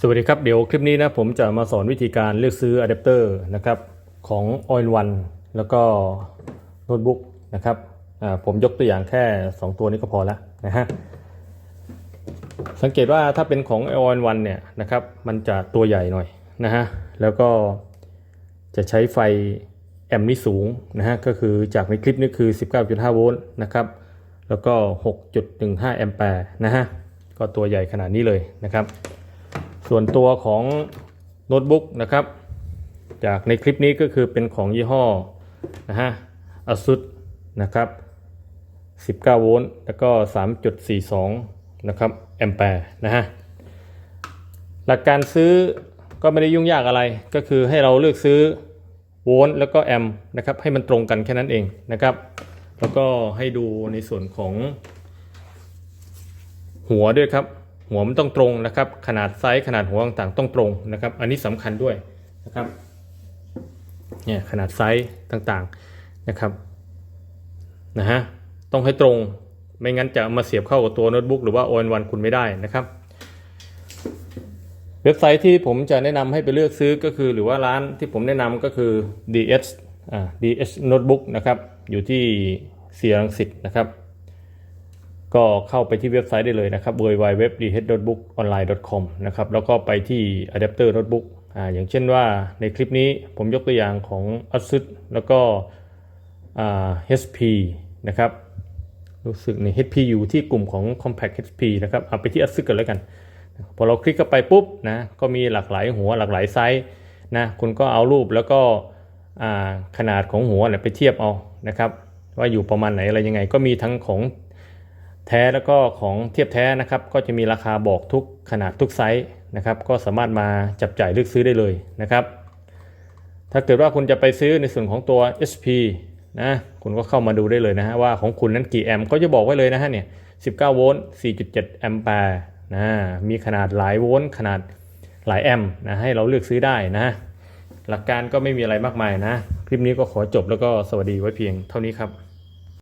สวัสดีครับ เดี๋ยวคลิปนี้นะผมจะมาสอนวิธีการเลือกซื้ออะแดปเตอร์นะครับของ All in One แล้วก็โน้ตบุ๊กนะครับผมยกตัวอย่างแค่ 2 ตัวนี้ก็พอแล้วนะฮะสังเกตว่าถ้าเป็นของ All in One เนี่ยนะครับมันจะตัวใหญ่หน่อยนะฮะแล้วก็จะใช้ไฟแอมป์นี่สูงนะฮะก็คือจากในคลิปนี้คือ 19.5 โวลต์นะครับแล้วก็ 6.15 แอมแปร์นะฮะก็ตัวใหญ่ขนาดนี้เลยนะครับ ส่วนตัวของโน้ตบุ๊กนะครับ จากในคลิปนี้ก็คือเป็นของยี่ห้อนะฮะ ASUS นะครับ 19 โวลต์แล้วก็ 3.42 นะครับแอมแปร์นะฮะ หลักการซื้อก็ไม่ได้ยุ่งยากอะไร ก็คือให้เราเลือกซื้อโวลต์แล้วก็แอมนะครับ ให้มันตรงกันแค่นั้นเองนะครับ แล้วก็ให้ดูในส่วนของหัวด้วยครับ หัวมันต้องตรงนะครับ ขนาดไซส์ขนาดหัวต่างๆต้องตรงนะครับ อันนี้สำคัญด้วยนะครับเนี่ยขนาดไซส์ต่างๆนะครับนะฮะต้องให้ตรงไม่งั้นจะเอามาเสียบเข้ากับตัวโน้ตบุ๊กหรือว่า all in one คุณไม่ได้นะครับ เว็บไซต์ที่ผมจะแนะนำให้ไปเลือกซื้อก็คือ หรือว่าร้านที่ผมแนะนำก็คือ DS อ่า DS Notebook นะครับ อยู่ที่เสียรังสิตนะครับ ก็เข้าไปที่เว็บไซต์ได้เลยนะครับ www.dhnotebookonline.com นะครับแล้วก็ไปที่ adapter notebook อ่าอย่างเช่นว่าในคลิปนี้ผมยกตัวอย่างของ ASUS แล้วก็อ่า HP นะครับรู้สึกใน HP อยู่ที่กลุ่มของ Compact HP นะครับเอาไปที่ ASUS กันแล้วกัน พอเราคลิกเข้าไปปุ๊บนะก็มีหลากหลายหัวหลากหลายไซส์นะคุณก็เอารูปแล้วก็อ่าขนาดของหัวไปเทียบเอานะครับว่าอยู่ประมาณไหนอะไรยังไง ก็มีทั้งของ แท้แล้วก็ของเทียบแท้นะครับ ก็จะมีราคาบอกทุกขนาดทุกไซส์นะครับ ก็สามารถมาจับจ่ายเลือกซื้อได้เลยนะครับ ถ้าเกิดว่าคุณจะไปซื้อในส่วนของตัว SP นะคุณก็เข้ามาดูได้เลยนะฮะว่าของคุณนั้นกี่แอมป์ก็จะบอกไว้เลยนะฮะเนี่ย 19 โวลต์ 4.7 แอมป์แปร์นะมีขนาดหลายโวลต์ขนาดหลายแอมป์นะให้เราเลือกซื้อได้นะ หลักการก็ไม่มีอะไรมากมายนะ คลิปนี้ก็ขอจบแล้วก็สวัสดีไว้เพียงเท่านี้ครับ